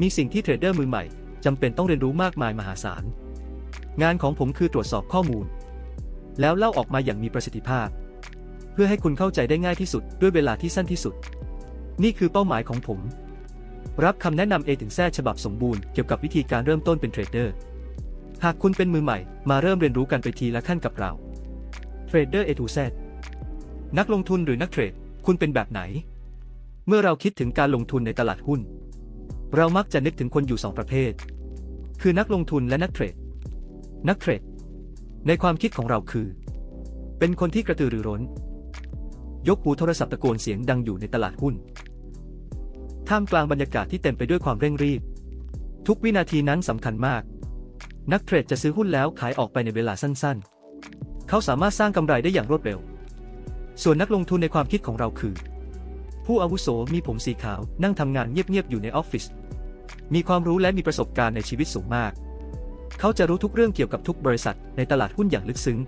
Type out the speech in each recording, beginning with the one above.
มีสิ่งที่เทรดเดอร์มือใหม่จำเป็นต้องเรียนรู้มากมายมหาศาล งานของผมคือตรวจสอบข้อมูล แล้วเล่าออกมาอย่างมีประสิทธิภาพ เพื่อให้คุณเข้าใจได้ง่ายที่สุดด้วยเวลาที่สั้นที่สุด นี่คือเป้าหมายของผม รับคำแนะนำ A ถึง Z ฉบับสมบูรณ์เกี่ยวกับวิธีการเริ่มต้นเป็นเทรดเดอร์ หากคุณเป็นมือใหม่มาเริ่มเรียนรู้กันไปทีละขั้นกับเราเทรดเดอร์ A to Z นักลงทุนหรือนักเทรด คุณเป็นแบบไหน เมื่อเราคิดถึงการลงทุนในตลาดหุ้น เรามักจะนึกถึงคนอยู่สองประเภท คือนักลงทุนและนักเทรด นักเทรด ในความคิดของเราคือ เป็นคนที่กระตือรือร้น ยกหูโทรศัพท์ตะโกนเสียงดังอยู่ในตลาดหุ้น ท่ามกลางบรรยากาศที่เต็มไปด้วยความเร่งรีบ ทุกวินาทีนั้นสำคัญมาก นักเทรดจะซื้อหุ้นแล้วขายออกไปในเวลาสั้นๆ เขาสามารถสร้างกำไรได้อย่างรวดเร็ว ส่วนนักลงทุนในความคิดของเราคือ ผู้อาวุโสมีผมสีขาว นั่งทำงานเงียบๆอยู่ในออฟฟิศ มีความรู้และมีประสบการณ์ในชีวิตสูงมาก เขาจะรู้ทุกเรื่องเกี่ยวกับทุกบริษัทในตลาดหุ้นอย่างลึกซึ้ง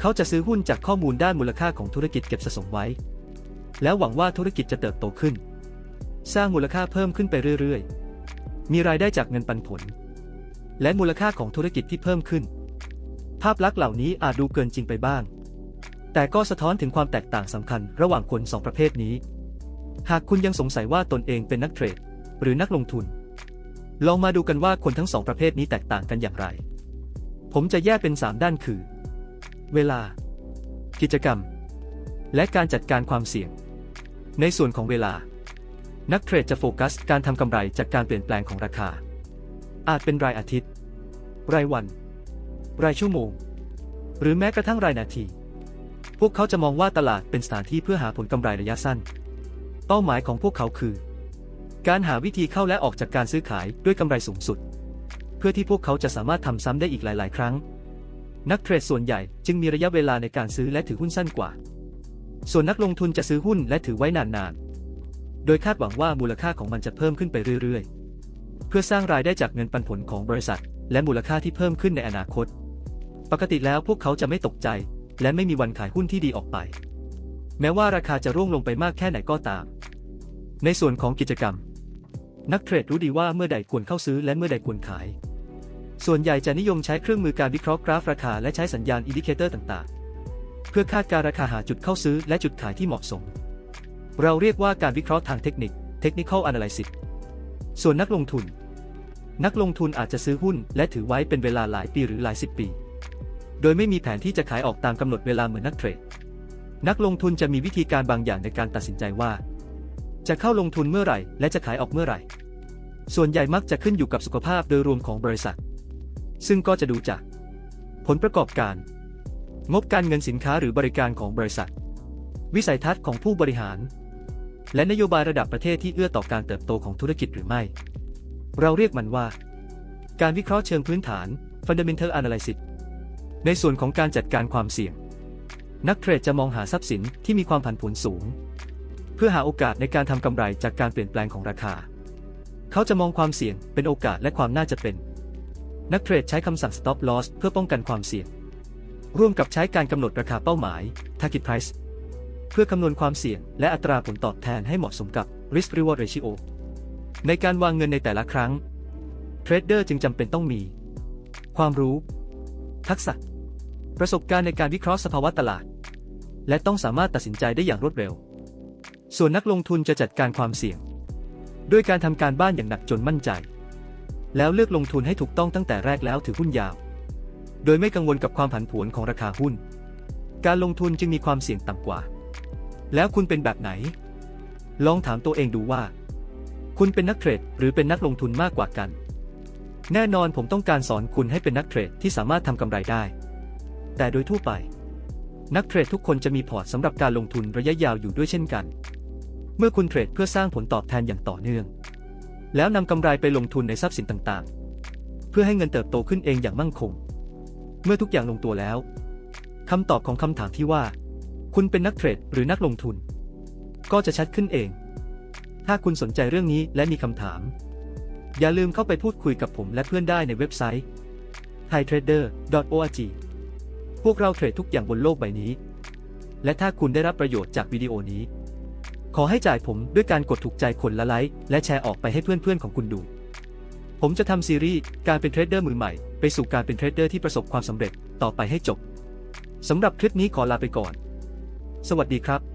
เขาจะซื้อหุ้นจากข้อมูลด้านมูลค่าของธุรกิจเก็บสะสมไว้ แล้วหวังว่าธุรกิจจะเติบโตขึ้น สร้างมูลค่าเพิ่มขึ้นไปเรื่อยๆ มีรายได้จากเงินปันผล และมูลค่าของธุรกิจที่เพิ่มขึ้น ภาพลักษณ์เหล่านี้อาจดูเกินจริงไปบ้าง แต่ก็สะท้อนถึงความแตกต่างสำคัญระหว่างคนสองประเภทนี้ หากคุณยังสงสัยว่าตนเองเป็นนักเทรด หรือนักลงทุน ลองมาดูกันว่าคนทั้งสองประเภทนี้แตกต่างกันอย่างไร ผมจะแยกเป็น 3 ด้านคือ เวลา กิจกรรม และการจัดการความเสี่ยง ในส่วนของเวลา นักเทรดจะโฟกัส การทำกำไรจากการเปลี่ยนแปลงของราคา อาจเป็นรายอาทิตย์ รายวัน รายชั่วโมง หรือแม้กระทั่งรายนาที พวกเขาจะมองว่าตลาดเป็นสถานที่เพื่อหาผลกำไรระยะสั้น เป้าหมายของพวกเขาคือ การหาวิธีเข้าและออกจากการซื้อขายด้วยกำไรสูงสุด เพื่อที่พวกเขาจะสามารถทำซ้ำได้อีกหลาย ๆ ครั้ง นักเทรดส่วนใหญ่จึงมีระยะเวลาในการซื้อและถือหุ้นสั้นกว่า ส่วนนักลงทุนจะซื้อหุ้นและถือไว้นาน ๆ โดยคาดหวังว่ามูลค่าของมันจะเพิ่มขึ้นไปเรื่อย ๆ เพื่อสร้างรายได้จากเงินปันผลของบริษัท และมูลค่าที่เพิ่มขึ้นในอนาคต ปกติแล้วพวกเขาจะไม่ตกใจ และไม่มีวันขายหุ้นที่ดีออกไป แม้ว่าราคาจะร่วงลงไปมากแค่ไหนก็ตาม ในส่วนของกิจกรรม นักเทรดรู้ดีว่าเมื่อใดควรเข้าซื้อและเมื่อใดควรขาย ส่วนใหญ่จะนิยมใช้เครื่องมือการวิเคราะห์กราฟราคาและใช้สัญญาณอินดิเคเตอร์ต่างๆ เพื่อคาดการ์ราคาหาจุดเข้าซื้อและจุดขายที่เหมาะสม เราเรียกว่าการวิเคราะห์ทางเทคนิค technical analysis ส่วนนักลงทุน นักลงทุนอาจจะซื้อหุ้นและถือไว้เป็นเวลาหลายปีหรือหลายสิบปี โดยไม่มีแผนที่จะขายออกตามกำหนดเวลาเหมือนนักเทรด นักลงทุนจะมีวิธีการบางอย่างในการตัดสินใจว่า จะเข้าลงทุนเมื่อไหร่ และจะขายออกเมื่อไหร่ ส่วนใหญ่มักจะขึ้นอยู่กับสุขภาพโดยรวมของบริษัท ซึ่งก็จะดูจาก ผลประกอบการ งบการเงินสินค้าหรือบริการของบริษัท วิสัยทัศน์ของผู้บริหาร และนโยบายระดับประเทศที่เอื้อต่อการเติบโตของธุรกิจหรือไม่ เราเรียกมันว่า การวิเคราะห์เชิงพื้นฐาน fundamental analysis ในส่วนของการจัดการความเสี่ยง นักเทรดจะมองหาทรัพย์สินที่มีความผันผวนสูง เพื่อหาโอกาสในการทำกำไรจากการเปลี่ยนแปลงของราคา เขาจะมองความเสี่ยงเป็นโอกาสและความน่าจะเป็น นักเทรดใช้คำสั่ง stop loss เพื่อป้องกันความเสี่ยง ร่วมกับใช้การกำหนดราคาเป้าหมาย target price เพื่อคำนวณความเสี่ยงและอัตราผลตอบแทนให้เหมาะสมกับ risk reward ratio ในการวางเงินในแต่ละครั้ง เทรดเดอร์จึงจำเป็นต้องมี ความรู้ ทักษะ ประสบการณ์ในการวิเคราะห์สภาวะตลาด และต้องสามารถตัดสินใจได้อย่างรวดเร็ว ส่วนนักลงทุนจะจัดการความเสี่ยง ด้วยการทำการบ้านอย่างหนักจนมั่นใจ แล้วเลือกลงทุนให้ถูกต้องตั้งแต่แรกแล้วถือหุ้นยาว โดยไม่กังวลกับความผันผวนของราคาหุ้น การลงทุนจึงมีความเสี่ยงต่ำกว่า แล้วคุณเป็นแบบไหน ลองถามตัวเองดูว่า คุณเป็นนักเทรดหรือเป็นนักลงทุนมากกว่ากัน แน่นอนผมต้องการสอนคุณให้เป็นนักเทรดที่สามารถทำกำไรได้ แต่โดยทั่วไป นักเทรดทุกคนจะมีพอร์ตสำหรับการลงทุนระยะยาวอยู่ด้วยเช่นกัน เมื่อคุณเทรดเพื่อสร้างผลตอบแทนอย่างต่อเนื่อง แล้วนำกำไรไปลงทุนในทรัพย์สินต่างๆ เพื่อให้เงินเติบโตขึ้นเองอย่างมั่งคง เมื่อทุกอย่างลงตัวแล้วคำตอบของคำถามที่ว่า คุณเป็นนักเทรดหรือนักลงทุน ก็จะชัดขึ้นเอง ถ้าคุณสนใจเรื่องนี้และมีคำถาม อย่าลืมเข้าไปพูดคุยกับผมและเพื่อนได้ในเว็บไซต์ thaitrader.org พวกเราเทรดทุกอย่างบนโลกใบนี้ และถ้าคุณได้รับประโยชน์จากวิดีโอนี้ ขอให้จ่ายผมด้วยการกดถูกใจคนละไลค์และแชร์ออกไปให้เพื่อนๆของคุณดู ผมจะทำซีรีส์การเป็นเทรดเดอร์มือใหม่ ไปสู่การเป็นเทรดเดอร์ที่ประสบความสำเร็จต่อไปให้จบสำหรับคลิปนี้ขอลาไปก่อน สวัสดีครับ